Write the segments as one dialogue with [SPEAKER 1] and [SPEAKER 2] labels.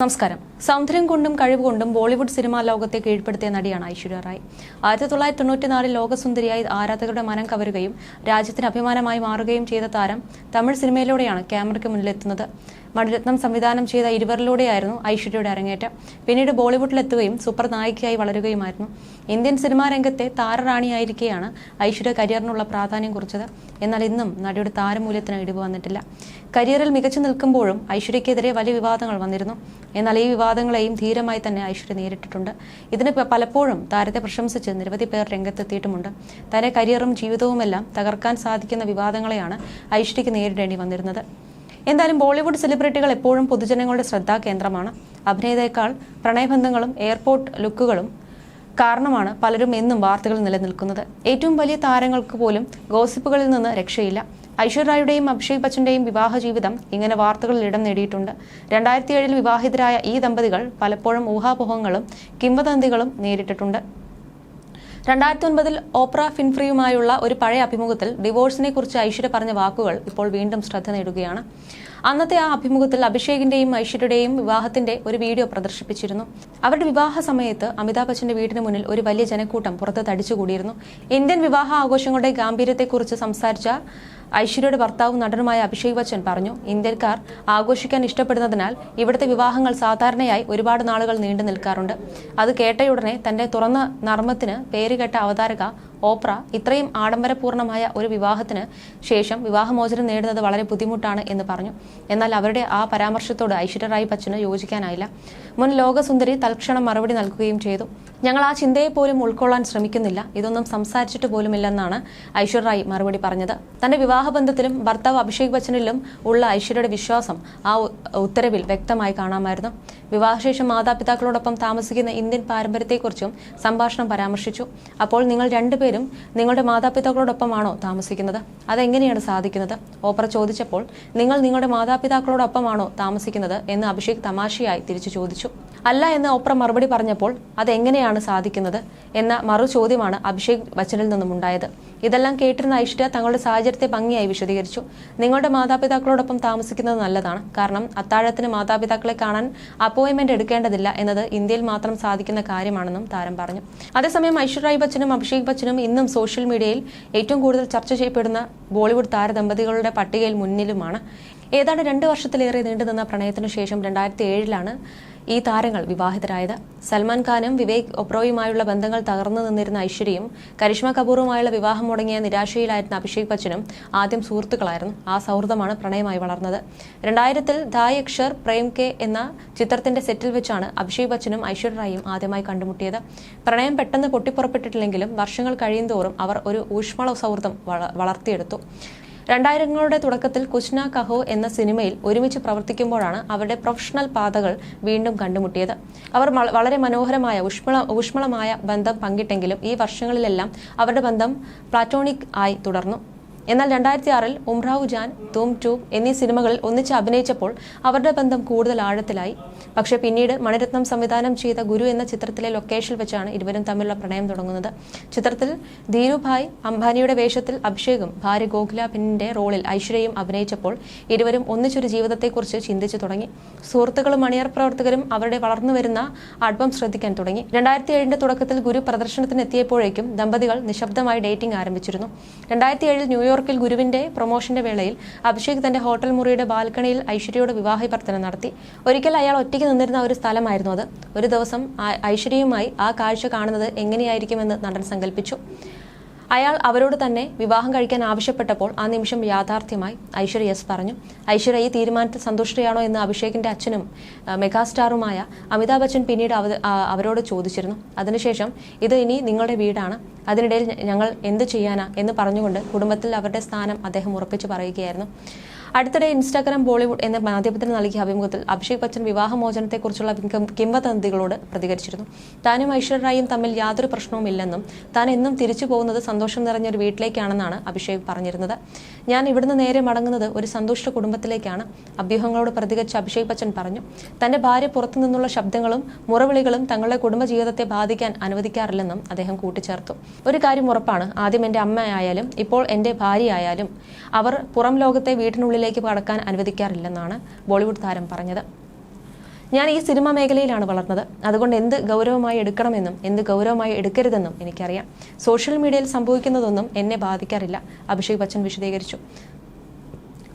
[SPEAKER 1] നമസ്കാരം. സൗന്ദര്യം കൊണ്ടും കഴിവ് കൊണ്ടും ബോളിവുഡ് സിനിമാ ലോകത്തെ കീഴ്പ്പെടുത്തിയ നടിയാണ് ഐശ്വര്യ റായ്. ആയിരത്തി തൊള്ളായിരത്തി തൊണ്ണൂറ്റിനാലിൽ ലോകസുന്ദരിയായി ആരാധകരുടെ മനം കവരുകയും രാജ്യത്തിന് അഭിമാനമായി മാറുകയും ചെയ്ത താരം തമിഴ് സിനിമയിലൂടെയാണ് ക്യാമറയ്ക്ക് മുന്നിലെത്തുന്നത്. മണിരത്നം സംവിധാനം ചെയ്ത ഇരുവരിലൂടെയായിരുന്നു ഐശ്വര്യയുടെ അരങ്ങേറ്റം. പിന്നീട് ബോളിവുഡിലെത്തുകയും സൂപ്പർ നായികയായി വളരുകയുമായിരുന്നു. ഇന്ത്യൻ സിനിമാ രംഗത്തെ താരറാണിയായിരിക്കെയാണ് ഐശ്വര്യ കരിയറിനുള്ള പ്രാധാന്യം കുറിച്ചത്. എന്നാൽ ഇന്നും നടിയുടെ താരമൂല്യത്തിന് ഇടിവ് വന്നിട്ടില്ല. കരിയറിൽ മികച്ചു നിൽക്കുമ്പോഴും ഐശ്വര്യക്കെതിരെ വലിയ വിവാദങ്ങൾ വന്നിരുന്നു. എന്നാൽ ഈ വിവാദങ്ങളെയും ധീരമായി തന്നെ ഐശ്വര്യ നേരിട്ടിട്ടുണ്ട്. ഇതിന് പലപ്പോഴും താരത്തെ പ്രശംസിച്ച് നിരവധി പേർ രംഗത്തെത്തിയിട്ടുമുണ്ട്. തന്റെ കരിയറും ജീവിതവുമെല്ലാം തകർക്കാൻ സാധിക്കുന്ന വിവാദങ്ങളെയാണ് ഐശ്വര്യക്ക് നേരിടേണ്ടി വന്നിരുന്നത്. എന്തായാലും ബോളിവുഡ് സെലിബ്രിറ്റികൾ എപ്പോഴും പൊതുജനങ്ങളുടെ ശ്രദ്ധാ കേന്ദ്രമാണ്. അഭിനേതയേക്കാൾ പ്രണയബന്ധങ്ങളും എയർപോർട്ട് ലുക്കുകളും കാരണമാണ് പലരും എന്നും വാർത്തകൾ നിലനിൽക്കുന്നത്. ഏറ്റവും വലിയ താരങ്ങൾക്ക് പോലും ഗോസിപ്പുകളിൽ നിന്ന് രക്ഷയില്ല. ഐശ്വര്യയുടെയും അഭിഷേക് ബച്ചന്റെയും വിവാഹ ജീവിതം ഇങ്ങനെ വാർത്തകളിൽ ഇടം നേടിയിട്ടുണ്ട്. രണ്ടായിരത്തി ഏഴിൽ വിവാഹിതരായ ഈ ദമ്പതികൾ പലപ്പോഴും ഊഹാപോഹങ്ങളും കിംവദന്തികളും നേരിട്ടിട്ടുണ്ട്. രണ്ടായിരത്തി ഒൻപതിൽ ഓപ്ര ഫിൻഫ്രിയുമായുള്ള ഒരു പഴയ അഭിമുഖത്തിൽ ഡിവോഴ്സിനെ കുറിച്ച് ഐശ്വര്യ പറഞ്ഞ വാക്കുകൾ ഇപ്പോൾ വീണ്ടും ശ്രദ്ധ നേടുകയാണ്. അന്നത്തെ ആ അഭിമുഖത്തിൽ അഭിഷേകിന്റെയും ഐശ്വര്യയുടെയും വിവാഹത്തിന്റെ ഒരു വീഡിയോ പ്രദർശിപ്പിച്ചിരുന്നു. അവരുടെ വിവാഹ സമയത്ത് അമിതാഭ് ബച്ചന്റെ വീടിന് മുന്നിൽ ഒരു വലിയ ജനക്കൂട്ടം പുറത്ത് തടിച്ചുകൂടിയിരുന്നു. ഇന്ത്യൻ വിവാഹ ആഘോഷങ്ങളുടെ ഗാംഭീര്യത്തെക്കുറിച്ച് സംസാരിച്ച ഐശ്വര്യയുടെ ഭർത്താവും നടനുമായ അഭിഷേക് ബച്ചൻ പറഞ്ഞു ഇന്ത്യക്കാർ ആഘോഷിക്കാൻ ഇഷ്ടപ്പെടുന്നതിനാൽ ഇവിടുത്തെ വിവാഹങ്ങൾ സാധാരണയായി ഒരുപാട് നാളുകൾ നീണ്ടു നിൽക്കാറുണ്ട്. അത് കേട്ടയുടനെ തന്റെ തുറന്ന നർമ്മത്തിന് പേരുകേട്ട അവതാരക ഓപ്ര ഇത്രയും ആഡംബരപൂർണമായ ഒരു വിവാഹത്തിന് ശേഷം വിവാഹമോചനം നേടുന്നത് വളരെ ബുദ്ധിമുട്ടാണ് എന്ന് പറഞ്ഞു. എന്നാൽ അവരുടെ ആ പരാമർശത്തോട് ഐശ്വര്യ റായ് ബച്ചന് യോജിക്കാനായില്ല. മുൻ ലോകസുന്ദരി തൽക്ഷണം മറുപടി നൽകുകയും ചെയ്തു. ഞങ്ങൾ ആ ചിന്തയെ പോലും ഉൾക്കൊള്ളാൻ ശ്രമിക്കുന്നില്ല. ഇതൊന്നും സംസാരിച്ചിട്ട് പോലുമില്ലെന്നാണ് ഐശ്വര്യ റായി മറുപടി പറഞ്ഞത്. തന്റെ വിവാഹബന്ധത്തിലും ഭർത്താവ് അഭിഷേക് ബച്ചനിലും ഉള്ള ഐശ്വര്യയുടെ വിശ്വാസം ആ ഉത്തരവിൽ വ്യക്തമായി കാണാമായിരുന്നു. വിവാഹശേഷം മാതാപിതാക്കളോടൊപ്പം താമസിക്കുന്ന ഇന്ത്യൻ പാരമ്പര്യത്തെക്കുറിച്ചും സംഭാഷണം പരാമർശിച്ചു. അപ്പോൾ നിങ്ങൾ രണ്ടുപേരും നിങ്ങളുടെ മാതാപിതാക്കളോടൊപ്പമാണോ താമസിക്കുന്നത്? അതെങ്ങനെയാണ് സാധിക്കുന്നത്? ഓപ്പറ ചോദിച്ചപ്പോൾ നിങ്ങൾ നിങ്ങളുടെ മാതാപിതാക്കളോടൊപ്പമാണോ താമസിക്കുന്നത് എന്ന് അഭിഷേക് തമാശയായി തിരിച്ചു ചോദിച്ചു. അല്ല എന്ന് ഓപ്ര മറുപടി പറഞ്ഞപ്പോൾ അതെങ്ങനെയാണ് സാധിക്കുന്നത് എന്ന മറു ചോദ്യമാണ് അഭിഷേക് ബച്ചനിൽ നിന്നും ഉണ്ടായത്. ഇതെല്ലാം കേട്ടിരുന്ന ഐശ്വര്യ തങ്ങളുടെ സാഹചര്യത്തെ ഭംഗിയായി വിശദീകരിച്ചു. നിങ്ങളുടെ മാതാപിതാക്കളോടൊപ്പം താമസിക്കുന്നത് നല്ലതാണ്. കാരണം അത്താഴത്തിന് മാതാപിതാക്കളെ കാണാൻ അപ്പോയിന്റ്മെന്റ് എടുക്കേണ്ടതില്ല എന്നത് ഇന്ത്യയിൽ മാത്രം സാധിക്കുന്ന കാര്യമാണെന്നും താരം പറഞ്ഞു. അതേസമയം ഐശ്വര്യ ബച്ചനും അഭിഷേക് ബച്ചനും ഇന്നും സോഷ്യൽ മീഡിയയിൽ ഏറ്റവും കൂടുതൽ ചർച്ച ചെയ്യപ്പെടുന്ന ബോളിവുഡ് താരദമ്പതികളുടെ പട്ടികയിൽ മുന്നിലുമാണ്. ഏതാണ്ട് രണ്ട് വർഷത്തിലേറെ നീണ്ടുനിന്ന പ്രണയത്തിനു ശേഷം രണ്ടായിരത്തി ഏഴിലാണ് ഈ താരങ്ങൾ വിവാഹിതരായത്. സൽമാൻ ഖാനും വിവേക് ഒബ്രോയുമായുള്ള ബന്ധങ്ങൾ തകർന്നു നിന്നിരുന്ന ഐശ്വര്യയും കരിഷ്മ കപൂറുമായുള്ള വിവാഹം മുടങ്ങിയ നിരാശയിലായിരുന്ന അഭിഷേക് ബച്ചനും ആദ്യം സുഹൃത്തുക്കളായിരുന്നു. ആ സൗഹൃദമാണ് പ്രണയമായി വളർന്നത്. രണ്ടായിരത്തിൽ ദായ് അക്ഷർ പ്രേം കെ എന്ന ചിത്രത്തിന്റെ സെറ്റിൽ വെച്ചാണ് അഭിഷേക് ബച്ചനും ഐശ്വര്യ റായും ആദ്യമായി കണ്ടുമുട്ടിയത്. പ്രണയം പെട്ടെന്ന് പൊട്ടിപ്പുറപ്പെട്ടിട്ടില്ലെങ്കിലും വർഷങ്ങൾ കഴിയുന്തോറും അവർ ഒരു ഊഷ്മള സൗഹൃദം വളർത്തിയെടുത്തു. രണ്ടായിരങ്ങളുടെ തുടക്കത്തിൽ കുഷ്ന കഹോ എന്ന സിനിമയിൽ ഒരുമിച്ച് പ്രവർത്തിക്കുമ്പോഴാണ് അവരുടെ പ്രൊഫഷണൽ പാതകൾ വീണ്ടും കണ്ടുമുട്ടിയത്. അവർ വളരെ മനോഹരമായ ഊഷ്മള ഊഷ്മളമായ ബന്ധം പങ്കിട്ടെങ്കിലും ഈ വർഷങ്ങളിലെല്ലാം അവരുടെ ബന്ധം പ്ലാറ്റോണിക് ആയി തുടർന്നു. എന്നാൽ രണ്ടായിരത്തി ആറിൽ ഉംറാവു ജാൻ തൂം ടൂ എന്നീ സിനിമകളിൽ ഒന്നിച്ച് അഭിനയിച്ചപ്പോൾ അവരുടെ ബന്ധം കൂടുതൽ ആഴത്തിലായി. പക്ഷേ പിന്നീട് മണിരത്നം സംവിധാനം ചെയ്ത ഗുരു എന്ന ചിത്രത്തിലെ ലൊക്കേഷനിൽ വെച്ചാണ് ഇരുവരും തമ്മിലുള്ള പ്രണയം തുടങ്ങുന്നത്. ചിത്രത്തിൽ ധീരുഭായ് അംബാനിയുടെ വേഷത്തിൽ അഭിഷേകും ഭാര്യ ഗോകുല ബെന്നിന്റെ റോളിൽ ഐശ്വര്യയും അഭിനയിച്ചപ്പോൾ ഇരുവരും ഒന്നിച്ചൊരു ജീവിതത്തെക്കുറിച്ച് ചിന്തിച്ചു തുടങ്ങി. സുഹൃത്തുക്കളും മണിയർ പ്രവർത്തകരും അവരുടെ വളർന്നുവരുന്ന ആൽബം ശ്രദ്ധിക്കാൻ തുടങ്ങി. രണ്ടായിരത്തി ഏഴിന്റെ തുടക്കത്തിൽ ഗുരു പ്രദർശനത്തിന് എത്തിയപ്പോഴേക്കും ദമ്പതികൾ നിശബ്ദമായി ഡേറ്റിംഗ് ആരംഭിച്ചിരുന്നു. രണ്ടായിരത്തി ഏഴിൽ ന്യൂയോർക്കിൽ ഗുരുവിന്റെ പ്രൊമോഷന്റെ വേളയിൽ അഭിഷേക് തന്റെ ഹോട്ടൽ മുറിയുടെ ബാൽക്കണിയിൽ ഐശ്വര്യയോട് വിവാഹപ്രാർത്ഥന നടത്തി. ഒരിക്കൽ അയാൾ ഒറ്റയ്ക്ക് നിന്നിരുന്ന ഒരു സ്ഥലമായിരുന്നു അത്. ഒരു ദിവസം ഐശ്വര്യയുമായി ആ കാഴ്ച കാണുന്നത് എങ്ങനെയായിരിക്കുമെന്ന് നടൻ സങ്കല്പിച്ചു അയാൾ അവരോട് തന്നെ വിവാഹം കഴിക്കാൻ ആവശ്യപ്പെട്ടപ്പോൾ ആ നിമിഷം യാഥാർത്ഥ്യമായി ഐശ്വര്യ യെസ് പറഞ്ഞു. ഐശ്വര്യ ഈ തീരുമാനത്തിൽ സന്തുഷ്ടയാണോ എന്ന് അഭിഷേകിന്റെ അച്ഛനും മെഗാസ്റ്റാറുമായ അമിതാഭ് ബച്ചൻ പിന്നീട് അവ- അവരോട് ചോദിച്ചിരുന്നു. അതിനുശേഷം ഇത് ഇനി നിങ്ങളുടെ വീടാണ്. അതിനിടയിൽ ഞങ്ങൾ എന്ത് ചെയ്യാനാ? എന്ന് പറഞ്ഞുകൊണ്ട് കുടുംബത്തിൽ അവരുടെ സ്ഥാനം അദ്ദേഹം ഉറപ്പിച്ചു പറയുകയായിരുന്നു. അടുത്തിടെ ഇൻസ്റ്റാഗ്രാം ബോളിവുഡ് എന്ന മാധ്യമത്തിന് നൽകിയ അഭിമുഖത്തിൽ അഭിഷേക് ബച്ചൻ വിവാഹമോചനത്തെക്കുറിച്ചുള്ള കിംവദന്തികളോട് പ്രതികരിച്ചിരുന്നു. താനും ഐശ്വര്യ റായും തമ്മിൽ യാതൊരു പ്രശ്നവുമില്ലെന്നും താൻ എന്നും തിരിച്ചു പോകുന്നത് സന്തോഷം നിറഞ്ഞ ഒരു വീട്ടിലേക്കാണെന്നാണ് അഭിഷേക് പറഞ്ഞിരുന്നത്. ഞാൻ ഇവിടുന്ന് നേരെ മടങ്ങുന്നത് ഒരു സന്തുഷ്ട കുടുംബത്തിലേക്കാണ് അഭ്യൂഹങ്ങളോട് പ്രതികരിച്ച അഭിഷേക് ബച്ചൻ പറഞ്ഞു. തന്റെ ഭാര്യ പുറത്തു നിന്നുള്ള ശബ്ദങ്ങളും മുറവിളികളും തങ്ങളുടെ കുടുംബജീവിതത്തെ ബാധിക്കാൻ അനുവദിക്കാറില്ലെന്നും അദ്ദേഹം കൂട്ടിച്ചേർത്തു. ഒരു കാര്യം ഉറപ്പാണ് ആദ്യം എന്റെ അമ്മയായാലും ഇപ്പോൾ എന്റെ ഭാര്യയായാലും അവർ പുറം ലോകത്തെ വീട്ടിനുള്ളിലേക്ക് കടക്കാൻ അനുവദിക്കാറില്ലെന്നാണ് ബോളിവുഡ് താരം പറഞ്ഞത്. ഞാൻ ഈ സിനിമാ മേഖലയിലാണ് വളർന്നത്. അതുകൊണ്ട് എന്ത് ഗൗരവമായി എടുക്കണമെന്നും എന്ത് ഗൗരവമായി എടുക്കരുതെന്നും എനിക്കറിയാം. സോഷ്യൽ മീഡിയയിൽ സംഭവിക്കുന്നതൊന്നും എന്നെ ബാധിക്കാറില്ല അഭിഷേക് ബച്ചൻ വിശദീകരിച്ചു.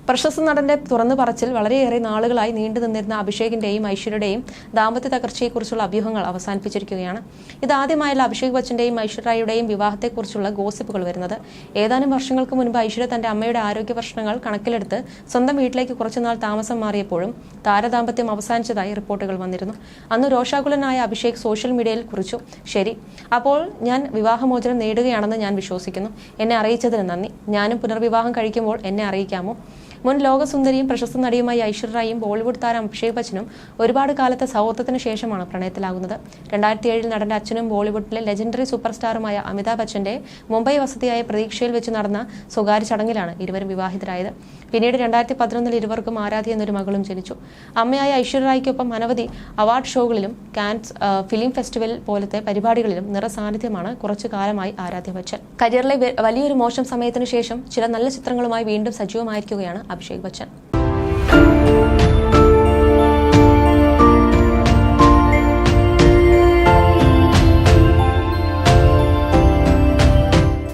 [SPEAKER 1] പ്രശസ്ത നടന്റെ തുറന്നു പറച്ചിൽ വളരെയേറെ നാളുകളായി നീണ്ടു നിന്നിരുന്ന അഭിഷേകിന്റെയും ഐശ്വര്യയുടെയും ദാമ്പത്യ തകർച്ചയെക്കുറിച്ചുള്ള അഭ്യൂഹങ്ങൾ അവസാനിപ്പിച്ചിരിക്കുകയാണ്. ഇതാദ്യമായല്ല അഭിഷേക് ബച്ചന്റെയും ഐശ്വര്യയുടെയും വിവാഹത്തെക്കുറിച്ചുള്ള ഗോസിപ്പുകൾ വരുന്നത്. ഏതാനും വർഷങ്ങൾക്ക് മുൻപ് ഐശ്വര്യ തന്റെ അമ്മയുടെ ആരോഗ്യ പ്രശ്നങ്ങൾ കണക്കിലെടുത്ത് സ്വന്തം വീട്ടിലേക്ക് കുറച്ചുനാൾ താമസം മാറിയപ്പോഴും താരദാമ്പത്യം അവസാനിച്ചതായി റിപ്പോർട്ടുകൾ വന്നിരുന്നു. അന്ന് രോഷാകുലനായ അഭിഷേക് സോഷ്യൽ മീഡിയയിൽ കുറിച്ചു. ശരി അപ്പോൾ ഞാൻ വിവാഹമോചനം നേടുകയാണെന്ന് ഞാൻ വിശ്വസിക്കുന്നു. എന്നെ അറിയിച്ചതിന് നന്ദി. ഞാനും പുനർവിവാഹം കഴിക്കുമ്പോൾ എന്നെ അറിയിക്കാമോ? മുൻ ലോകസുന്ദരിയും പ്രശസ്ത നടിയുമായി ഐശ്വര്യയും ബോളിവുഡ് താരം അഭിഷേക് ബച്ചനും ഒരുപാട് കാലത്തെ സൗഹൃദത്തിന് ശേഷമാണ് പ്രണയത്തിലാകുന്നത്. രണ്ടായിരത്തി ഏഴിൽ നടന്റെ അച്ഛനും ബോളിവുഡിലെ ലെജൻഡറി സൂപ്പർ സ്റ്റാറുമായ അമിതാഭ് ബച്ചന്റെ മുംബൈ വസതിയായ പ്രതീക്ഷയിൽ വെച്ച് നടന്ന സ്വകാര്യ ചടങ്ങിലാണ് ഇരുവരും വിവാഹിതരായത്. പിന്നീട് രണ്ടായിരത്തി പതിനൊന്നിൽ ഇരുവർക്കും ആരാധി എന്നൊരു മകളും ജനിച്ചു. അമ്മയായ ഐശ്വര്യറായിക്കൊപ്പം അനവധി അവാർഡ് ഷോകളിലും കാൻസ് ഫിലിം ഫെസ്റ്റിവൽ പോലത്തെ പരിപാടികളിലും നിറസാന്നിധ്യമാണ് കുറച്ചു കാലമായി ആരാധ്യ ബച്ചൻ. കരിയറിലെ വലിയൊരു മോശം സമയത്തിനു ശേഷം ചില നല്ല ചിത്രങ്ങളുമായി വീണ്ടും സജീവമായിരിക്കുകയാണ് അഭിഷേക് ബച്ചൻ